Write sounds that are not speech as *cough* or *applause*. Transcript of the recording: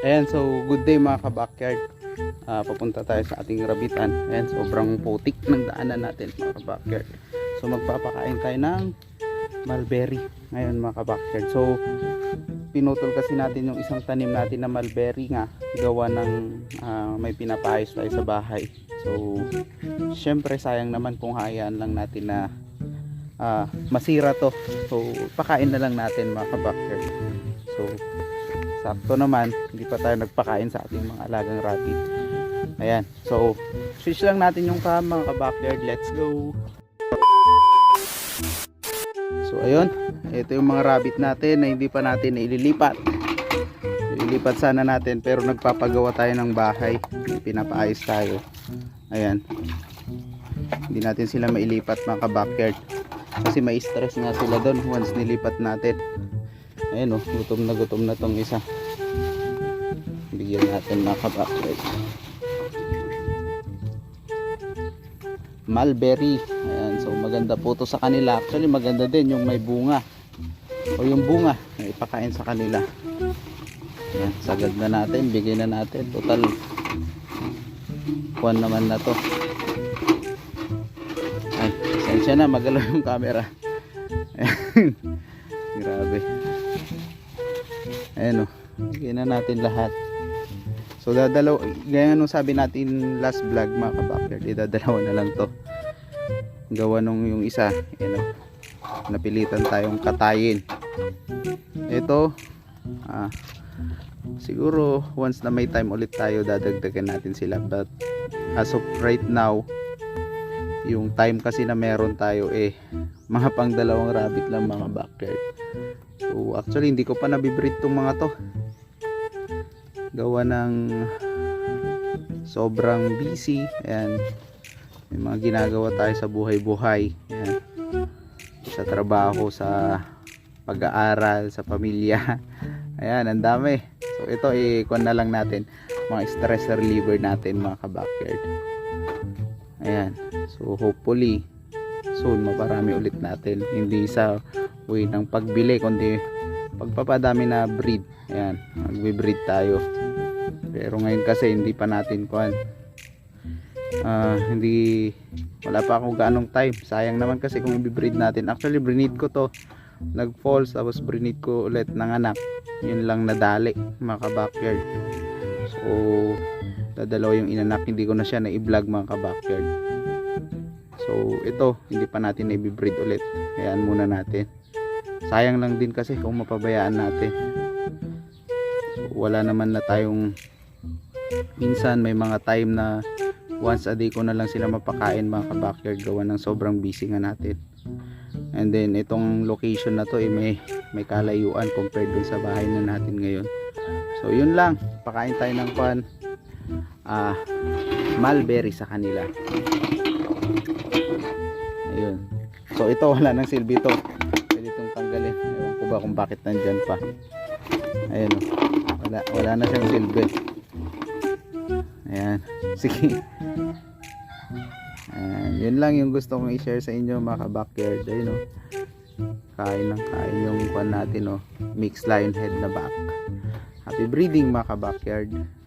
Ayan, so good day mga ka-backyard. Ah, papunta tayo sa ating rabitan. Ayan, sobrang putik ng daanan natin mga ka-backyard. So magpapakain tayo ng mulberry ngayon mga ka-backyard. So pinutol kasi natin yung isang tanim natin na mulberry nga gawa ng ah, may pinapayos tayo sa bahay. So syempre sayang naman kung hayaan lang natin na ah, masira to. So pakain na lang natin mga ka-backyard. So sakto naman hindi pa tayo nagpakain sa ating mga alagang rabbit. Ayan so switch lang natin yung cam mga ka-backyard let's go. So ayun ito yung mga rabbit natin na hindi pa natin ililipat ililipat sana natin pero nagpapagawa tayo ng bahay. Pinapaayos tayo. Ayan. Hindi natin sila mailipat mga ka-backyard. Kasi may stress nga sila doon once nilipat natin Ayan oh, gutom na gutom na tong isa. Bigyan natin mga kabakret. Mulberry. Ayan, so maganda po to sa kanila. Actually maganda din yung may bunga. O yung bunga, ipakain sa kanila. Ayan, sagad na natin, bigyan na natin. Total, kuwan naman na to. Ay, sensya na, magalaw yung camera. *laughs* Grabe. Ayan o. Bigyan na natin lahat. So dadalaw, gaya nung sabi natin last vlog mga kabakyer, idadalawa na lang to. Gawa nung yung isa, ayan o. Napilitan tayong katayin. Ito, ah, siguro once na may time ulit tayo, dadagdagan natin sila. But as of right now, yung time kasi na meron tayo eh, mga pang dalawang rabbit lang mga backyard. So actually hindi ko pa nabibreed tong mga to. Gawa ng sobrang busy. Ayan. May mga ginagawa tayo sa buhay-buhay. Sa trabaho, sa pag-aaral, sa pamilya. *laughs* Ayan, ang dami. So ito i-kuan na lang natin mga stress reliever natin mga ka-backyard. Ayan. So hopefully soon maparami ulit natin. Hindi sa way ng pagbili kundi pagpapadami na breed. Ayan, magbe-breed tayo. Pero ngayon kasi hindi pa natin kuan. Ah, hindi wala pa akong ganong time. Sayang naman kasi kung i-breed natin. Actually, breed ko to. Nag-falls tapos breed ko ulit ng anak. Yun lang nadali, mga ka-backyard. So, dadalawa yung inanak. Hindi ko na siya na-i-vlog mga ka-backyard. So, ito, hindi pa natin na-breed ulit. Hayaan muna natin. Sayang lang din kasi kung mapabayaan natin. So, wala naman na tayong minsan may mga time na once a day ko na lang sila mapakain mga ka-backyard gawa ng sobrang busy nga natin. And then itong location na to eh, may may kalayuan compared dun sa bahay na natin ngayon. So yun lang, pakain tayo ng pan ah mulberry sa kanila. Ayun. So ito wala nang silbi to. Pwede itong tanggalin. Ewan ko ba kung bakit nandyan pa. Ayun. Wala, wala na siyang silbi. Ayan. *laughs* Sige. Ayan. Yun lang yung gusto kong i-share sa inyo mga ka-backyard. Ayun oh. Kain ng kain yung kwan natin oh. Mixed lion head na back. Happy breeding mga ka-backyard.